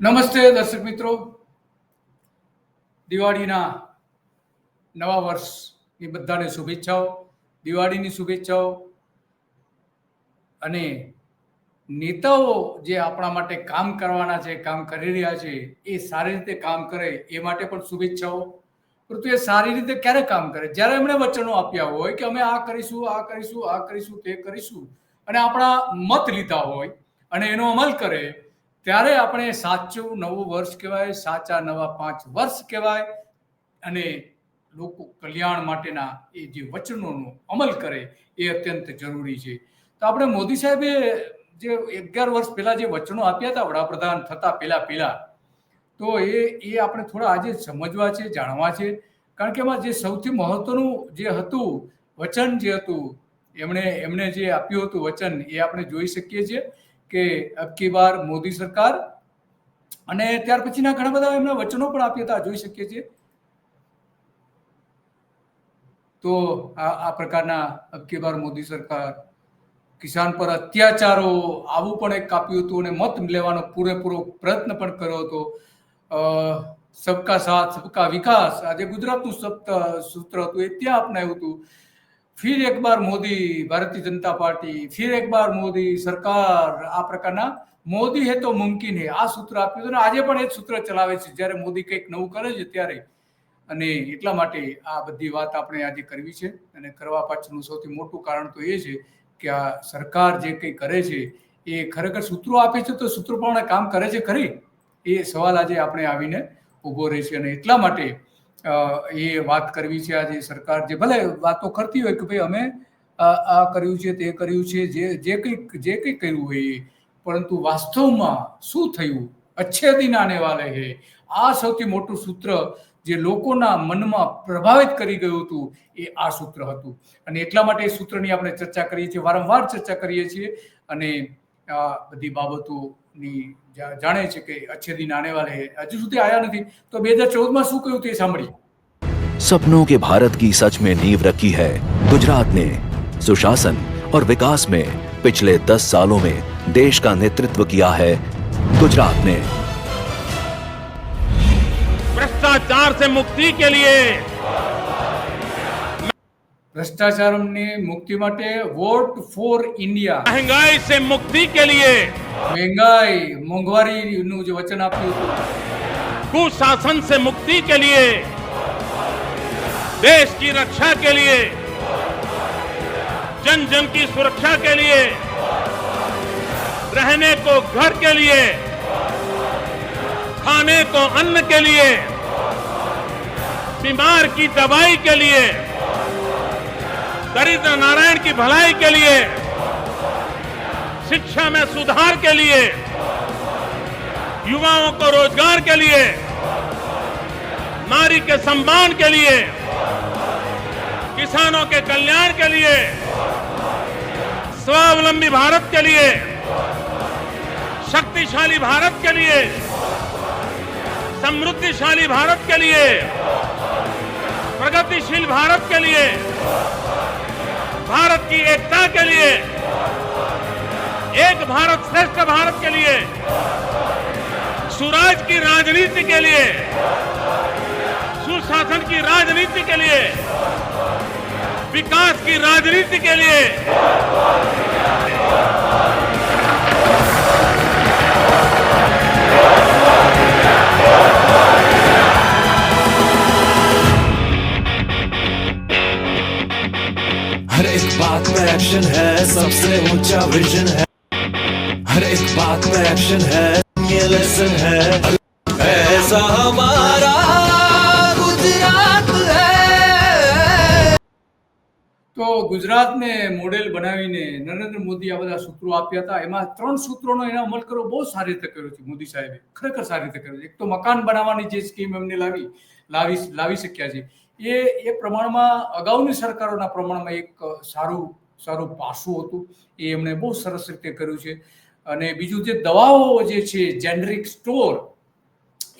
નમસ્તે દર્શક મિત્રો. દિવાળીના નવા વર્ષની બધાને શુભેચ્છાઓ. દિવાળીની શુભેચ્છાઓ. અને નેતાઓ જે આપણા માટે કામ કરવાના છે, કામ કરી રહ્યા છે, એ સારી રીતે કામ કરે એ માટે પણ શુભેચ્છાઓ. પરંતુ એ સારી રીતે ક્યારે કામ કરે? જ્યારે એમણે વચનો આપ્યા હોય કે અમે આ કરીશું આ કરીશું આ કરીશું, તે કરીશું, અને આપણા મત લીધા હોય અને એનો અમલ કરે ત્યારે આપણે સાચું નવું વર્ષ કહેવાય, સાચા નવા પાંચ વર્ષ કહેવાય અને લોકો કલ્યાણ માટેના એ જે વચનોનો અમલ કરે એ અત્યંત જરૂરી છે. તો આપણે મોદી સાહેબે જે અગિયાર વર્ષ પહેલાં જે વચનો આપ્યા હતા, વડાપ્રધાન થતા પહેલા પહેલા, તો એ એ આપણે થોડા આજે સમજવા છે, જાણવા છે. કારણ કે એમાં જે સૌથી મહત્વનું જે હતું, વચન જે હતું, એમણે એમણે જે આપ્યું હતું વચન એ આપણે જોઈ શકીએ છીએ. કે અબકી બાર મોદી સરકાર? અને ત્યાર પછીના ઘણા બધા એમના વચનો પણ આપ્યા હતા, જોઈ શકીએ છીએ. તો આ આ પ્રકારના અબકી બાર મોદી સરકાર કિસાન પર અત્યાચારો આવું પણ એક આપ્યું હતું અને મત લેવાનો પૂરેપૂરો પ્રયત્ન પણ કર્યો હતો. સબકા સાથ, સબકા વિકાસ, આજે ગુજરાતનું સપ્ત, સૂત્ર હતું એ ત્યાં અપનાવ્યું હતું. ફિર એક બાર મોદી, ભારતીય જનતા પાર્ટી, ફિર એક બાર મોદી સરકાર, આ પ્રકારના મોદી હે તો મુમકિન હે, આ સૂત્ર આપ્યું હતું. અને આજે પણ એ જ સૂત્ર ચલાવે છે. જ્યારે મોદી કંઈક નવું કરે છે ત્યારે અને એટલા માટે આ બધી વાત આપણે આજે કરવી છે. અને કરવા પાછળનું સૌથી મોટું કારણ તો એ છે કે આ સરકાર જે કંઈ કરે છે, એ ખરેખર સૂત્રો આપે છે તો સૂત્રો પ્રમાણે કામ કરે છે ખરી? એ સવાલ આજે આપણે આવીને ઊભો રહે છે અને એટલા માટે એ વાત કરવી છે આજે સરકાર જે ભલે વાતો કરતી હોય કે ભાઈ અમે આ કર્યું છે, તે કર્યું છે, જે જે કંઈક, જે કંઈ કર્યું હોય પરંતુ વાસ્તવમાં શું થયું? અચ્છે દિન આને વાલે હે. આ સૌથી મોટું સૂત્ર જે લોકોના મનમાં પ્રભાવિત કરી ગયું હતું, એ આ સૂત્ર હતું. અને એટલા માટે એ સૂત્રની આપણે ચર્ચા કરીએ છીએ, વારંવાર ચર્ચા કરીએ છીએ. અને આ બધી બાબતોની જા- જાણે છે કે અચ્છે દિન આને વાલે હે હજુ સુધી આવ્યા નથી તો બે હજાર ચૌદમાં શું કહ્યું તે સાંભળીએ सपनों के भारत की सच में नींव रखी है गुजरात ने सुशासन और विकास में पिछले दस सालों में देश का नेतृत्व किया है गुजरात ने भ्रष्टाचार से मुक्ति के लिए ભ્રષ્ટાચારની મુક્તિ માટે વોટ ફોર ઇન્ડિયા महंगाई से मुक्ति के लिए મહેંગાઈ મોંઘવારીનું જે વચન આપ્યું હતું कुशासन से मुक्ति के लिए देश की रक्षा के लिए जन जन की सुरक्षा के लिए रहने को घर के लिए खाने को अन्न के लिए बीमार की दवाई के लिए दरिद्र नारायण की भलाई के लिए, शिक्षा में सुधार के लिए, युवाओं को रोज़गार के लिए, नारी के सम्मान के लिए, किसानों के कल्याण के लिए, स्वावलंबी भारत के लिए, शक्तिशाली भारत के लिए, समृद्धिशाली भारत के लिए, प्रगतिशील भारत के लिए भारत की एकता के लिए, एक भारत श्रेष्ठ भारत के लिए, सुराज की राजनीति के लिए, सुशासन की राजनीति के लिए, विकास की राजनीति के लिए एक्शन है सबसे ऊंचा विजन है हर एक बात में एक्शन है ये लेसन है ऐसा हमारा गुजरात है તો ગુજરાતને મોડેલ બનાવીને નરેન્દ્ર મોદી આ બધા સૂત્રો આપ્યા હતા એમાં ત્રણ સૂત્રોનો એનો અમલ કરવો બહુ સારી રીતે કર્યો છે મોદી સાહેબે ખરેખર સારી રીતે કર્યો છે એક તો મકાન બનાવવાની જે સ્કીમ એમને લાવી લાવી લાવી શક્યા છે એ એ પ્રમાણમાં અગાઉની સરકારોના પ્રમાણમાં એક સારું સારું પાસું હતું. એ એમણે બહુ સરસ રીતે કર્યું છે. અને બીજું જે દવાઓ જે છે જેનરિક સ્ટોર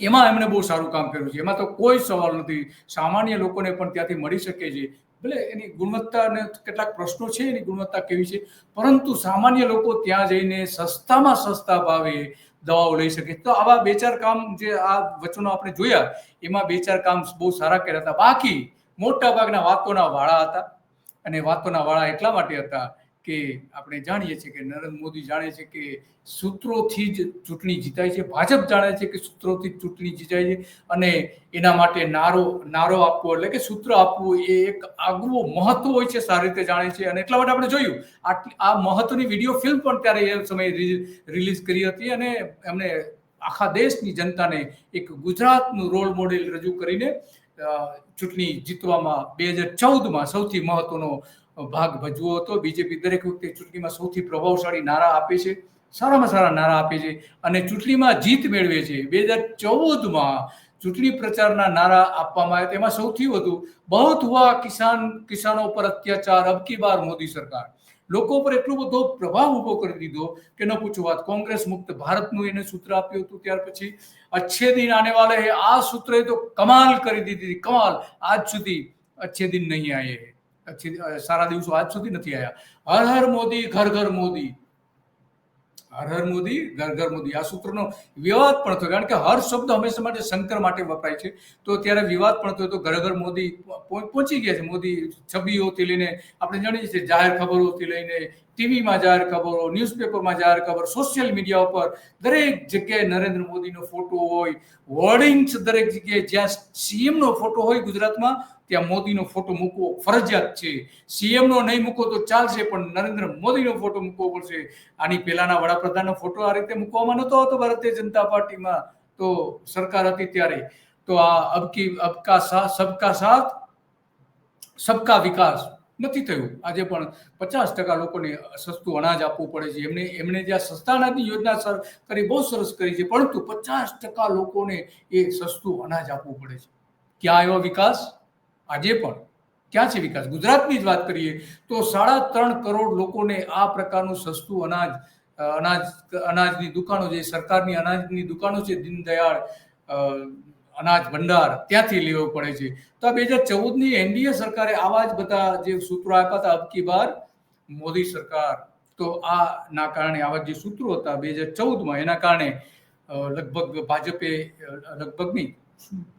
એમાં એમણે બહુ સારું કામ કર્યું છે. એમાં તો કોઈ સવાલ નથી. સામાન્ય લોકોને પણ ત્યાંથી મળી શકે છે. ભલે એની ગુણવત્તા અને કેટલાક પ્રશ્નો છે, એની ગુણવત્તા કેવી છે, પરંતુ સામાન્ય લોકો ત્યાં જઈને સસ્તામાં સસ્તા ભાવે દવાઓ લઈ શકે. તો આવા બે ચાર કામ જે આ વચનો આપણે જોયા, એમાં બે ચાર કામ બહુ સારા કર્યા હતા. બાકી મોટા ભાગના વાતોના વાળા હતા. અને વાતોના વાળા એટલા માટે હતા કે આપણે જાણીએ છીએ કે નરેન્દ્ર મોદી જાણે છે કે સૂત્રોથી જ ચૂંટણી જીતાય છે. ભાજપ જાણે છે કે સૂત્રોથી જ ચૂંટણી જીતાય છે અને એના માટે નારો નારો આપવો એટલે કે સૂત્ર આપવું એ એક આગવું મહત્વ હોય છે સારી રીતે જાણે છે. અને એટલા માટે આપણે જોયું, આટલી, આ મહત્વની વીડિયો ફિલ્મ પણ ત્યારે એ સમયે રિલીઝ કરી હતી અને એમણે આખા દેશની જનતાને એક ગુજરાતનું રોલ મોડેલ રજૂ કરીને ચૂંટણી જીતવામાં બે હજાર ચૌદમાં સૌથી મહત્વનો ભાગ ભજવો હતો. બીજેપી દરેક વખતે ચૂંટણીમાં સૌથી પ્રભાવશાળી નારા આપે છે. સારામાં સારા નારા આપે છે અને ચૂંટણીમાં જીત મેળવે છે. બે હજાર ચૌદમાં ચૂંટણી પ્રચારના નારા આપવામાં આવ્યા. તેમાં સૌથી વધુ બહુત હુઆ કિસાન, કિસાનો પર અત્યાચાર. અબકી બાર મોદી સરકાર. લોકો પર એટલો બધો પ્રભાવ ઊભો કરી દીધો કે ન પૂછો વાત. કોંગ્રેસ મુક્ત ભારતનું એને સૂત્ર આપ્યું હતું ત્યાર પછી. અચ્છે દિન આને વાલે આ સૂત્રએ તો કમાલ કરી દીધી. કમાલ. આજ સુધી અચ્છે દિન નહીં આયે અચ્છે અ, સારા દિવસો આજ સુધી નથી આવ્યા હર હર મોદી ઘર ઘર મોદી. હર હર મોદી ઘર ઘર મોદી. આ સૂત્રનો વિવાદ પણ થયો. કારણ કે હર શબ્દ હંમેશા માટે શંકર માટે વપરાય છે. તો ત્યારે વિવાદ પણ થયો તો ઘર ઘર મોદી પહોંચી ગયા છે. મોદી છબીઓથી લઈને આપણે જાણીએ છીએ જાહેર ખબરોથી લઈને ટીવીમાં જાહેર ખબરો ન્યૂઝપેપરમાં જાહેર ખબર સોશિયલ મીડિયા ઉપર દરેક જગ્યાએ નરેન્દ્ર મોદીનો ફોટો હોય હોર્ડિંગ્સ દરેક જગ્યાએ. જ્યાં સીએમનો ફોટો હોય ગુજરાતમાં, ત્યાં મોદીનો ફોટો મૂકવો ફરજિયાત છે. સીએમનો નહીં મૂકો તો ચાલશે, પણ નરેન્દ્ર મોદીનો ફોટો મૂકવો પડશે. આની પહેલાના વડાપ્રધાનનો ફોટો આ રીતે મૂકવામાં નહોતો આવતો ભારતીય જનતા પાર્ટીમાં. તો સરકાર હતી ત્યારે. તો આ અબકી, અબકા સબકા સાથ, સબકા વિકાસ. નથી થયું. આજે પણ પચાસ ટકા લોકોને સસ્તું અનાજ આપવું પડે છે. એમને એમણે જે આ સસ્તા અનાજની યોજના સર કરી બહુ સરસ કરી છે, પરંતુ પચાસ ટકા લોકોને એ સસ્તું અનાજ આપવું પડે છે. ક્યાં આવ્યો વિકાસ? આજે પણ. ક્યાં છે વિકાસ? ગુજરાતની જ વાત કરીએ તો સાડા ત્રણ કરોડ લોકોને આ પ્રકારનું સસ્તું અનાજ અનાજ, અનાજની દુકાનો જે સરકારની અનાજની દુકાનો છે, દીનદયાળ અનાજ ભંડાર ત્યાંથી લેવો પડે છે. તો બે હજાર ચૌદની એનડીએ સરકારે આવા જ બધા જે સૂત્રો આપ્યા હતા, અબકી બાર, મોદી સરકાર. તો આ ના કારણે આવા જે સૂત્રો હતા બે હજાર ચૌદમાં, એના કારણે લગભગ ભાજપે લગભગની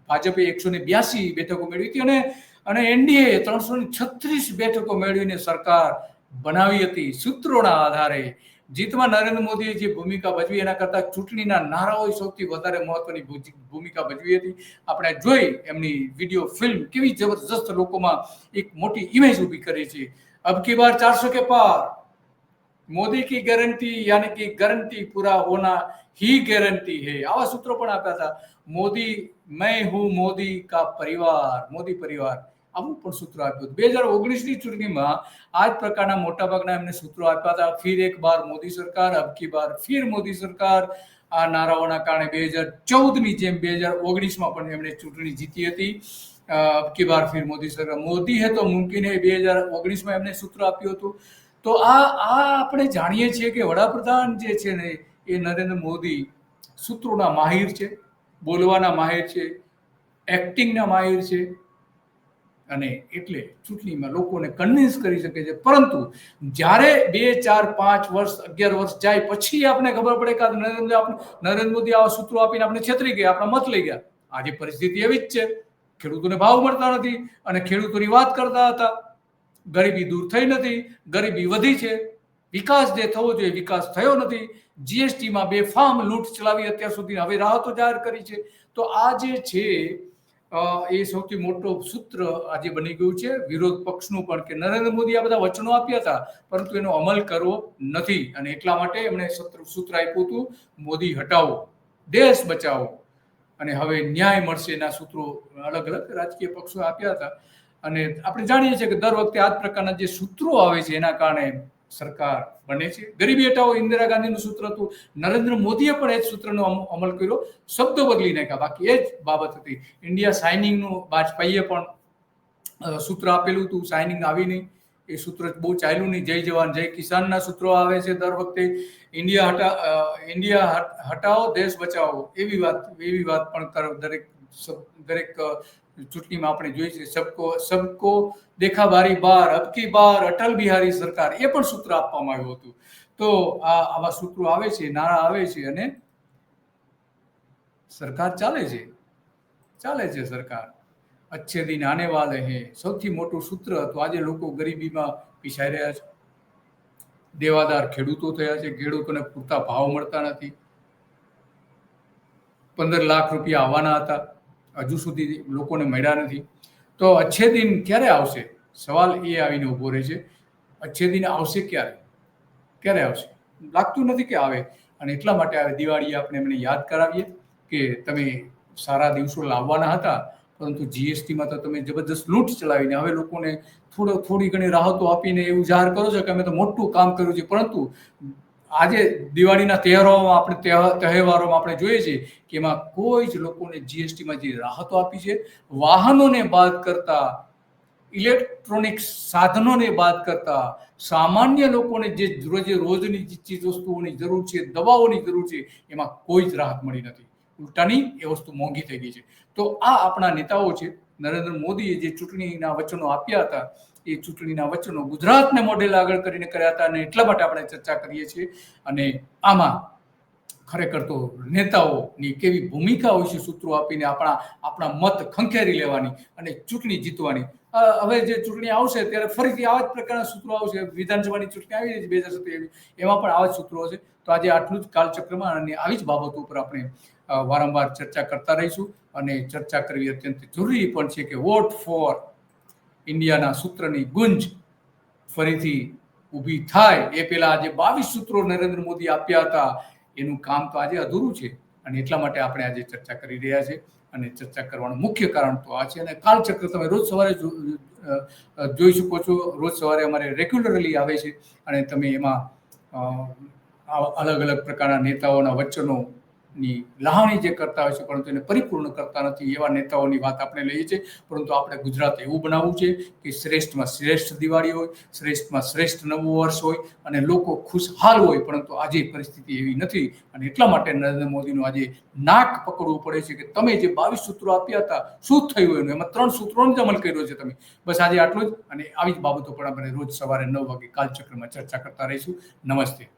ભાજપે એકસો ને બ્યાસી બેઠકો મેળવી હતી અને અને એનડીએ ત્રણસો ને છત્રીસ બેઠકો મેળવીને સરકાર બનાવી હતી સૂત્રોના આધારે. જીતમાં નરેન્દ્ર મોદીએ જે ભૂમિકા ભજવી એના કરતા ચૂંટણીના નારાઓએ સૌથી વધારે મહત્વની ભૂ- ભૂમિકા ભજવી હતી આપણે જોઈ એમની વિડીયો ફિલ્મ કેવી જબરજસ્ત લોકોમાં એક મોટી ઇમેજ ઊભી કરી છે અબ કી બાર ચારસો કે પાર મોદી કી ગારંટી યાની કે ગારંટી પૂરા હોના ही गारंटी है આવા સૂત્રો પણ આપ્યા હતા મોદી મેં હું મોદી કા પરિવાર મોદી પરિવાર આવું પણ સૂત્ર આપ્યું હતું. બે હજાર ઓગણીસની ચૂંટણીમાં આ જ પ્રકારના મોટાભાગના એમને સૂત્રો આપ્યા હતા. ફિર એક બાર મોદી સરકાર, અબ કી બાર ફિર મોદી સરકાર. આ નારાઓના કારણે બે હજાર ચૌદની જેમ બે હજાર ઓગણીસમાં પણ એમણે ચૂંટણી જીતી હતી. અબકી બાર ફિર મોદી સરકાર. મોદી હે તો મુમકિન હે. બે હજાર ઓગણીસમાં એમને સૂત્ર આપ્યું હતું. તો આ આ આપણે જાણીએ છીએ કે વડાપ્રધાન જે છે ને, એ નરેન્દ્ર મોદી સૂત્રોના માહિર છે, બોલવાના માહિર છે, એક્ટિંગના માહિર છે. અને એટલે ચૂંટણીમાં લોકોને કન્વિન્સ કરી શકે છે. પરંતુ જ્યારે બે, ચાર, પાંચ વર્ષ, અગિયાર વર્ષ જાય પછી આપણે ખબર પડે કે નરેન્દ્ર નરેન્દ્ર મોદી આવા સૂત્રો આપીને આપણે છેતરી ગયા, આપણા મત લઈ ગયા. આજે પરિસ્થિતિ એવી જ છે. ખેડૂતોને ભાવ મળતા નથી અને ખેડૂતોની વાત કરતા હતા. ગરીબી દૂર થઈ નથી, ગરીબી વધી છે. વિકાસ જે થવો જોઈએ, વિકાસ થયો નથી. જીએસટીમાં બે ફાર્મ લૂંટ ચલાવી અત્યાર સુધી હવે રાહતો જાહેર કરી છે. તો આ જે છે એ સૌથી મોટો સૂત્ર આજે બની ગયું છે. વિરોધ પક્ષનું પણ કે નરેન્દ્ર મોદી આ બધા વચનો આપ્યા હતા, પરંતુ એનો અમલ કરવો નથી. અને એટલા માટે એમણે સૂત્ર આપ્યું હતું, મોદી હટાવો, દેશ બચાવો. અને હવે ન્યાય મળશે એના સૂત્રો અલગ અલગ રાજકીય પક્ષો આપ્યા હતા. અને આપણે જાણીએ છીએ કે દર વખતે આ પ્રકારના જે સૂત્રો આવે છે, એના કારણે સરકાર બને છે. ગરીબી હટાવો, ઇન્દિરા ગાંધીનું સૂત્ર હતું. નરેન્દ્ર મોદીએ પણ એ જ સૂત્રનો અમલ કર્યો. શબ્દો બદલી નાખ્યા. બાકી એ જ બાબત હતી. ઇન્ડિયા સાઇનિંગનું વાજપેયીએ પણ સૂત્ર આપેલું હતું. સાઇનિંગ આવી નહીં. એ સૂત્ર બહુ ચાલ્યું નહીં. જય જવાન, જય કિસાનના સૂત્રો આવે છે દર વખતે. ઇન્ડિયા હટા ઇન્ડિયા હટાવો, દેશ બચાવો. એવી વાત એવી વાત પણ દરેક દરેક ચૂંટણીમાં આપણે જોઈ છે સબકો સબકો દેખા બારી બાર અબકી બાર, અટલ બિહારી સરકાર, એ પણ સૂત્ર આપવામાં આવ્યું હતું. તો આ, આવા સૂત્રો આવે છે, નાણાં આવે છે અને સરકાર ચાલે છે. ચાલે છે સરકાર. અચ્છે દિન આને વાલે હે, સૌથી મોટું સૂત્ર હતું. આજે લોકો ગરીબીમાં પીસાઈ રહ્યા છે. દેવાદાર ખેડૂતો થયા છે. ખેડૂતોને પૂરતા ભાવ મળતા નથી. પંદર લાખ રૂપિયા આવવાના હતા. હજુ સુધી લોકોને મળ્યા નથી. તો અચ્છે દિન ક્યારે આવશે? સવાલ એ આવીને ઊભો રહે છે. અચ્છે દિન આવશે ક્યારે? ક્યારે આવશે? લાગતું નથી કે આવે. અને એટલા માટે આવે દિવાળીએ આપણે એમને યાદ કરાવીએ કે તમે સારા દિવસો લાવવાના હતા, પરંતુ જીએસટીમાં તો તમે જબરદસ્ત લૂંટ ચલાવીને હવે લોકોને થોડો, થોડી ઘણી રાહતો આપીને એવું જાહેર કરો છો કે અમે તો મોટું કામ કર્યું છે. પરંતુ આજે દિવાળીના તહેવારોમાં આપણે તહેવા- તહેવારોમાં આપણે જોઈએ છીએ કે એમાં કોઈ જ લોકોને જીએસટીમાં જે રાહતો આપી છે, વાહનોને બાદ કરતા ઇલેક્ટ્રોનિક સાધનોને બાદ કરતા, સામાન્ય લોકોને જે રોજે રોજની જે ચીજ વસ્તુઓની જરૂર છે, દવાઓની જરૂર છે, એમાં કોઈ જ રાહત મળી નથી. ઉલટાની એ વસ્તુ મોંઘી થઈ ગઈ છે. તો આ આપણા નેતાઓ છે, નરેન્દ્ર મોદીએ જે ચૂંટણીના વચનો આપ્યા હતા એ ચૂંટણીના વચનો ગુજરાતને મોડેલ આગળ કરીને કર્યા હતા અને એટલા માટે આપણે ચર્ચા કરીએ છીએ. અને આમાં ખરેખર તો નેતાઓની કેવી ભૂમિકા હોય છે સૂત્રો આપીને આપણા આપણા મત ખંખેરી લેવાની અને ચૂંટણી જીતવાની. હવે જે ચૂંટણી આવશે ત્યારે ફરીથી આવા જ પ્રકારના સૂત્રો આવશે. વિધાનસભાની ચૂંટણી આવી છે બે હજાર સત્યાવીસ એમાં પણ આવા જ સૂત્રો હશે. તો આજે આટલું જ કાલચક્રમાં અને આવી જ બાબતો ઉપર આપણે વારંવાર ચર્ચા કરતા રહીશું. અને ચર્ચા કરવી અત્યંત જરૂરી પણ છે કે વોટ ફોર ઇન્ડિયાના સૂત્રની ગુંજ ફરીથી ઊભી થાય. એ પહેલા આજે બાવીસ સૂત્રો નરેન્દ્ર મોદી આપ્યા હતા. એનું કામ તો આજે અધૂરું છે અને એટલા માટે આપણે આજે ચર્ચા કરી રહ્યા છે અને ચર્ચા કરવાનું મુખ્ય કારણ તો આ છે અને કાલચક્ર તમે રોજ સવારે જોઈ શકો છો. રોજ સવારે અમારે રેગ્યુલરલી આવે છે અને તમે એમાં અલગ અલગ પ્રકારના નેતાઓના વચનોની લહાણી જે કરતા હોય છે, પરંતુ એને પરિપૂર્ણ કરતા નથી, એવા નેતાઓની વાત આપણે લઈએ છીએ. પરંતુ આપણે ગુજરાત એવું બનાવવું છે કે શ્રેષ્ઠમાં શ્રેષ્ઠ દિવાળી હોય, શ્રેષ્ઠમાં શ્રેષ્ઠ નવું વર્ષ હોય અને લોકો ખુશહાલ હોય, પરંતુ આજે પરિસ્થિતિ એવી નથી. અને એટલા માટે નરેન્દ્ર મોદીનું આજે નાક પકડવું પડે છે કે તમે જે બાવીસ સૂત્રો આપ્યા હતા, શું થયું એનું? એમાં ત્રણ સૂત્રોનો જ અમલ કર્યો છે તમે. બસ આજે આટલું જ. અને આવી જ બાબતો પણ આપણે રોજ સવારે નવ વાગે કાલચક્રમાં ચર્ચા કરતા રહીશું. નમસ્તે.